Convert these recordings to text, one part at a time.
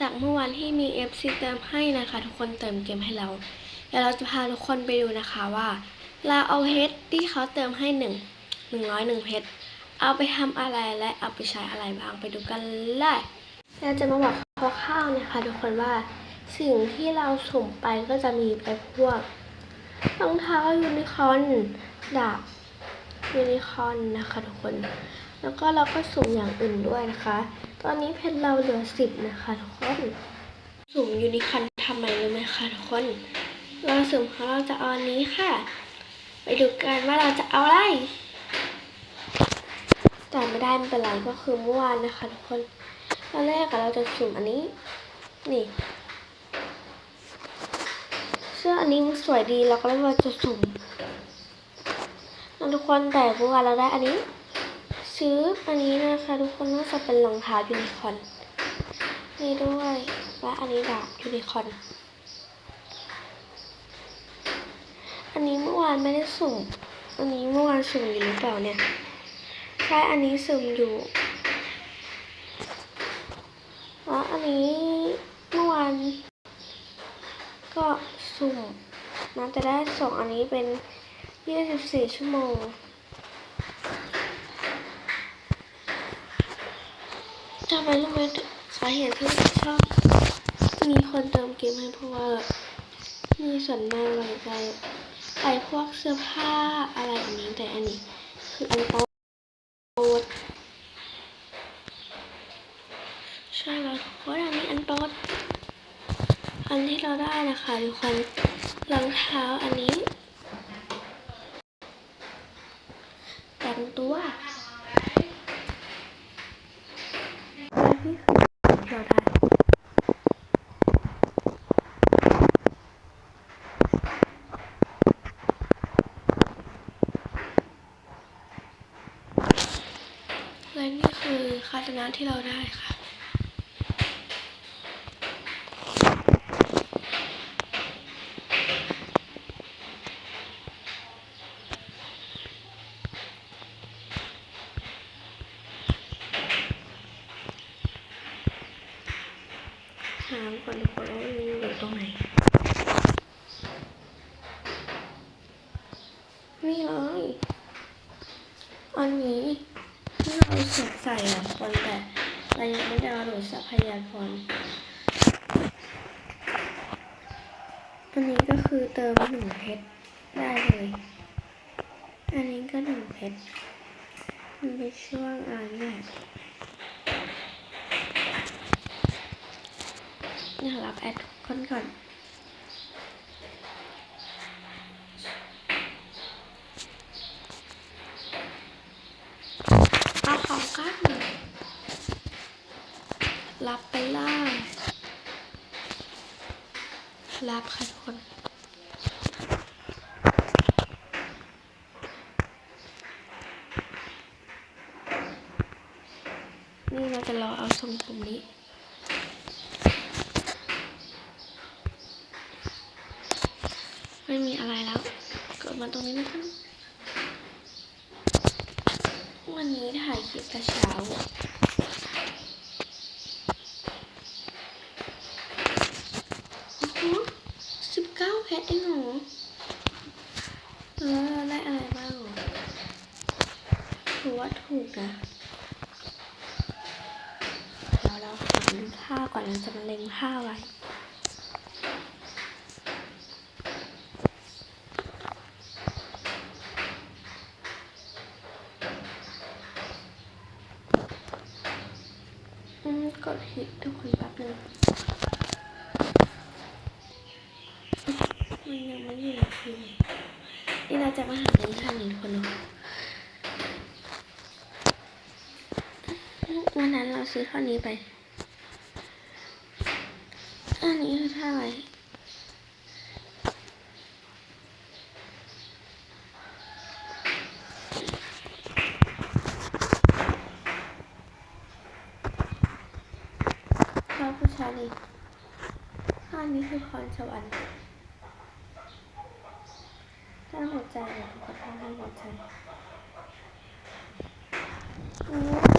จากเมื่อวานที่มี FC เติมให้นะคะ ทุกคนเติมเกมให้เราเดี๋ยวเราจะพาทุกคนไปดูนะคะว่าเราเอาเพชรที่เขาเติมให้หนึ่งหนึ่งร้อยหนึ่งเพชรเอาไปทำอะไรและเอาไปใช้อะไรบ้างไปดูกันเลยเราจะมาบอกคร่าวๆนะคะทุกคนว่าสิ่งที่เราสุ่มไปก็จะมีไปพวกรองเท้ายูนิคอนดาบยูนิคอนนะคะทุกคน แล้วก็เราก็สุ่มอย่างอื่นด้วยนะคะ ตอนนี้เพชรเราเหลือสิบนะคะทุกคนสุ่มยูนิคอนทำไมรู้ไหมคะทุกคนเราสุ่มของเราจะเอาอันนี้ค่ะ ไปดูกันว่าเราจะเอาอะไรแต่ไม่ได้ไม่เป็นไรก็คือเมื่อวานนะคะทุกคนตอนแรกเราจะสุ่มอันนี้ นี่เสื้ออันนี้มันสวยดีเราก็เลยว่าจะสุ่มทุกคนแต่เมื่อวานเราได้อันนี้ ซื้ออันนี้นะคะทุกคนน่าจะเป็นรองเท้ายูนิคอร์นนี่ด้วยและอันนี้ดาบยูนิคอร์นอันนี้เมื่อวานไม่ได้สุ่มอันนี้เมื่อวานสุ่มอยู่หรือเปล่าเนี่ยใช่อันนี้สุ่มอยู่แล้วอันนี้เมื่อวานก็สุ่มน่าจะได้สองอันนี้เป็น 24 ชั่วโมง ทำไมรู้ไหมสาเหตุที่ชอบ มีคนเติมเกมให้เพราะว่ามีส่วนมากเราจะใส่พวกเสื้อผ้าอะไรแบบนี้แต่อันนี้ คืออันโต๊ดใช่แล้วเพราะอันนี้อันโต๊ดอันที่เราได้นะคะทุกคนรองเท้าอันนี้แต่งตัว นี่คือ เราได้และนี่คือคาตนะที่เราได้ค่ะ หาก่อนดีกว่าว่ามันอยู่ตรงไหนนี่เลยอันนี้ที่เราเสียบใส่อะคนแต่เรายังไม่ได้เอาหลดทรัพยากรอันนี้ก็คือเติมหนึ่งเพชรได้เลย อันนี้ก็หนึ่งเพชรมันเป็นช่วงอันนี้แหละเดี๋ย วรับแอดคนก่อนเอาของกันรับไปล่ารับค่ะทุกคนนี่เราจะรอเอาทรงผมนี้ ไม่มีอะไรแล้ว เกิดมาตรงนี้นะคะวันนี้ถ่ายคลิปแต่เช้าโอ้โหสิบเก้าเพชรเองเหรอแล้วเราได้อะไรบ้างถือว่าถูกนะเดี๋ยวเราหาผ้าก่อนเราจะมาเล็งผ้าไว้ อืมกดผิด ทุกคนแป๊บนึงมันยังไม่อยู่ในคิวนี่เราจะมาหาเงินท่านนี้คนหนึงวันนั้นเราซื้อเท่านี้ไป อันนี้คือเท่าไหร่ นี้ท่านี้คือพรสวรรค์ท่าหัวใจเหรอขอท่าหัวใจโอ้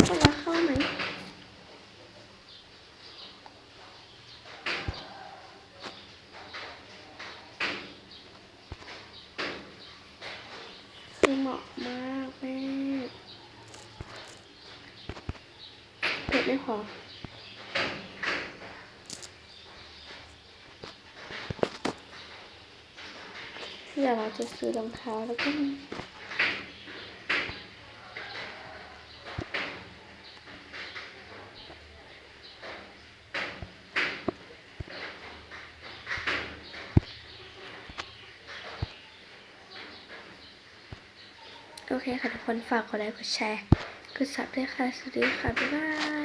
จะรักเข้าไหมคือเหมาะมากแม่เผ็ดไม่พอ เดี๋ยวเราจะซื้อรองเท้าแล้วก็โอเคค่ะทุกคนฝากกดไลค์กดแชร์กดซับด้วยค่ะ สวัสดีค่ะ บ๊ายบาย